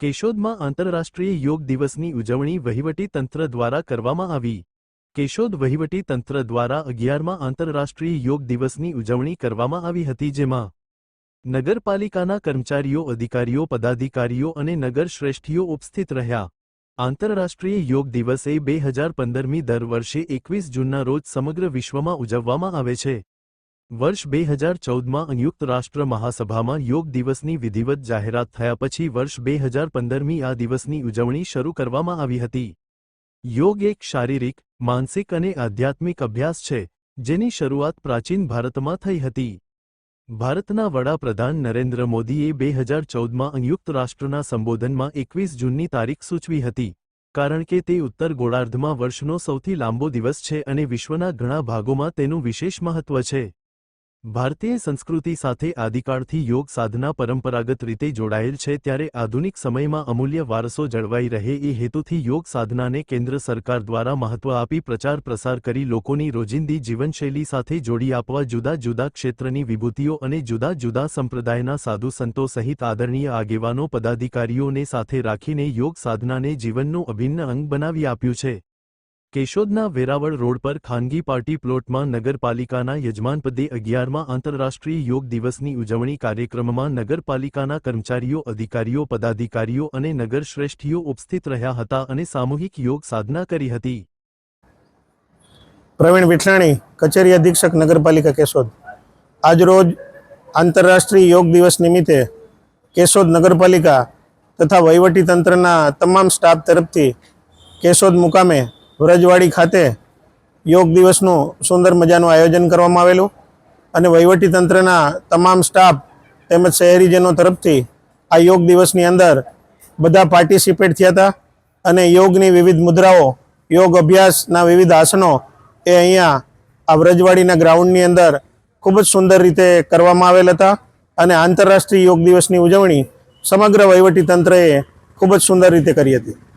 કેશોદમાં આંતરરાષ્ટ્રીય યોગ દિવસની ઉજવણી વહીવટી તંત્ર દ્વારા કરવામાં આવી. કેશોદ વહીવટી તંત્ર દ્વારા અગિયારમાં આંતરરાષ્ટ્રીય યોગ દિવસની ઉજવણી કરવામાં આવી હતી, જેમાં નગરપાલિકાના કર્મચારીઓ, અધિકારીઓ, પદાધિકારીઓ અને નગર શ્રેષ્ઠીઓ ઉપસ્થિત રહ્યા. આંતરરાષ્ટ્રીય યોગ દિવસ બે હજાર પંદરમી દર વર્ષે એકવીસ જૂનના રોજ સમગ્ર વિશ્વમાં ઉજવવામાં આવે છે. વર્ષ બે હજાર ચૌદમાં સંયુક્ત રાષ્ટ્ર મહાસભામાં યોગ દિવસની વિધિવત જાહેરાત થયા પછી વર્ષ બે હજાર પંદરમી આ દિવસની ઉજવણી શરૂ કરવામાં આવી હતી. યોગ એક શારીરિક, માનસિક અને આધ્યાત્મિક અભ્યાસ છે, જેની શરૂઆત પ્રાચીન ભારતમાં થઈ હતી. ભારતના વડાપ્રધાન નરેન્દ્ર મોદીએ બે હજાર ચૌદમાં સંયુક્ત રાષ્ટ્રના સંબોધનમાં એકવીસ જૂનની તારીખ સૂચવી હતી, કારણ કે તે ઉત્તર ગોળાર્ધમાં વર્ષનો સૌથી લાંબો દિવસ છે અને વિશ્વના ઘણા ભાગોમાં તેનું વિશેષ મહત્વ છે. ભારતીય સંસ્કૃતિ સાથે આદિકાળથી યોગ સાધના પરંપરાગત રીતે જોડાયેલ છે ત્યારે આધુનિક સમયમાં અમૂલ્ય વારસો જળવાઈ રહે એ હેતુથી યોગ સાધનાને કેન્દ્ર સરકાર દ્વારા મહત્વ આપી પ્રચાર પ્રસાર કરી લોકોની રોજિંદી જીવનશૈલી સાથે જોડી આપવા જુદા જુદા ક્ષેત્રની વિભૂતિઓ અને જુદા જુદા સંપ્રદાયના સાધુ સંતો સહિત આદરણીય આગેવાનો, પદાધિકારીઓને સાથે રાખીને યોગ સાધનાને જીવનનું અભિન્ન અંગ બનાવી આપ્યું છે. કેશોદના વેરાવળ રોડ પર ખાનગી પાર્ટી પ્લોટમાં નગરપાલિકાના યજમાનપદે અગિયારમાં આંતરરાષ્ટ્રીય યોગ દિવસની ઉજવણી કાર્યક્રમમાં નગરપાલિકાના કર્મચારીઓ, અધિકારીઓ, પદાધિકારીઓ અને નગર શ્રેષ્ઠીઓ ઉપસ્થિત રહ્યા હતા અને સામૂહિક યોગ સાધના કરી હતી. પ્રવીણ વિઠલાણી કચેરી અધિક્ષક, નગરપાલિકા કેશોદ. આજરોજ આંતરરાષ્ટ્રીય યોગ દિવસ નિમિત્તે કેશોદ નગરપાલિકા તથા વહીવટી તંત્રના તમામ સ્ટાફ તરફથી કેશોદ મુકામે વ્રજવાડી ખાતે યોગ દિવસનું સુંદર મજાનું આયોજન કરવામાં આવેલું અને વહીવટી તંત્રના તમામ સ્ટાફ તેમજ શહેરીજનો તરફથી આ યોગ દિવસની અંદર બધા પાર્ટિસિપેટ થયા હતા અને યોગની વિવિધ મુદ્રાઓ, યોગ અભ્યાસના વિવિધ આસનો એ અહીંયા આ વ્રજવાડીના ગ્રાઉન્ડની અંદર ખૂબ જ સુંદર રીતે કરવામાં આવેલ હતા અને આંતરરાષ્ટ્રીય યોગ દિવસની ઉજવણી સમગ્ર વહીવટી તંત્રએ ખૂબ જ સુંદર રીતે કરી હતી.